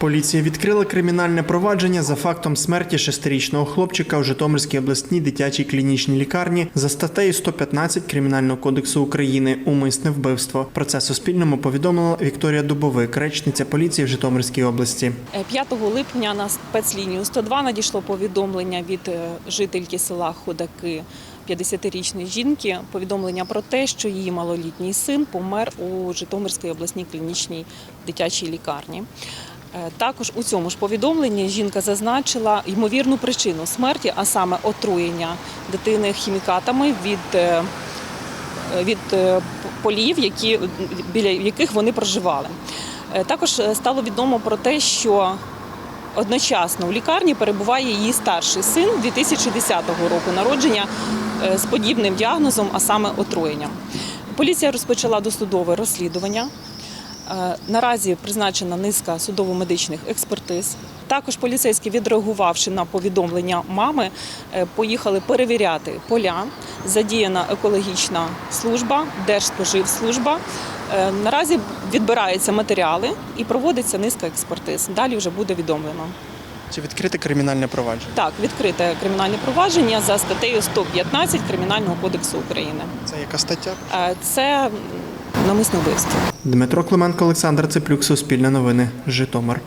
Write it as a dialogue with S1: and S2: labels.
S1: Поліція відкрила кримінальне провадження за фактом смерті шестирічного хлопчика у Житомирській обласній дитячій клінічній лікарні за статтею 115 Кримінального кодексу України Умисне вбивство. Про це Суспільному повідомила Вікторія Дубовик, речниця поліції в Житомирській області.
S2: Е, 5 липня на спецлінію 102 надійшло повідомлення від е, жительки села Ходаки 50-річної жінки. Повідомлення про те, що її малолітній син помер у Житомирській обласній клінічній дитячій лікарні. Е, Також у цьому ж повідомленні жінка зазначила ймовірну причину смерті, а саме отруєння дитини хімікатами від е, від е, полів, які, біля яких вони проживали. Також стало відомо про те, що одночасно в лікарні перебуває її старший син 2010 року народження з подібним діагнозом, а саме отруєнням. Поліція розпочала досудове розслідування. Е, Наразі призначена низка судово-медичних експертиз. Також поліцейські, відреагувавши на повідомлення мами, е, поїхали перевіряти поля. Задіяна екологічна служба, Держспоживслужба. Е, Наразі відбираються матеріали і проводиться низка експертиз. Далі вже буде відомлено.
S1: Чи відкрите кримінальне провадження?
S2: Так, відкрите кримінальне провадження за статтею 115 Кримінального кодексу України.
S1: Це яка стаття?
S2: Це намисне вбивство.
S1: Дмитро Клименко, Олександр Цеплюк, Суспільне новини, Житомир.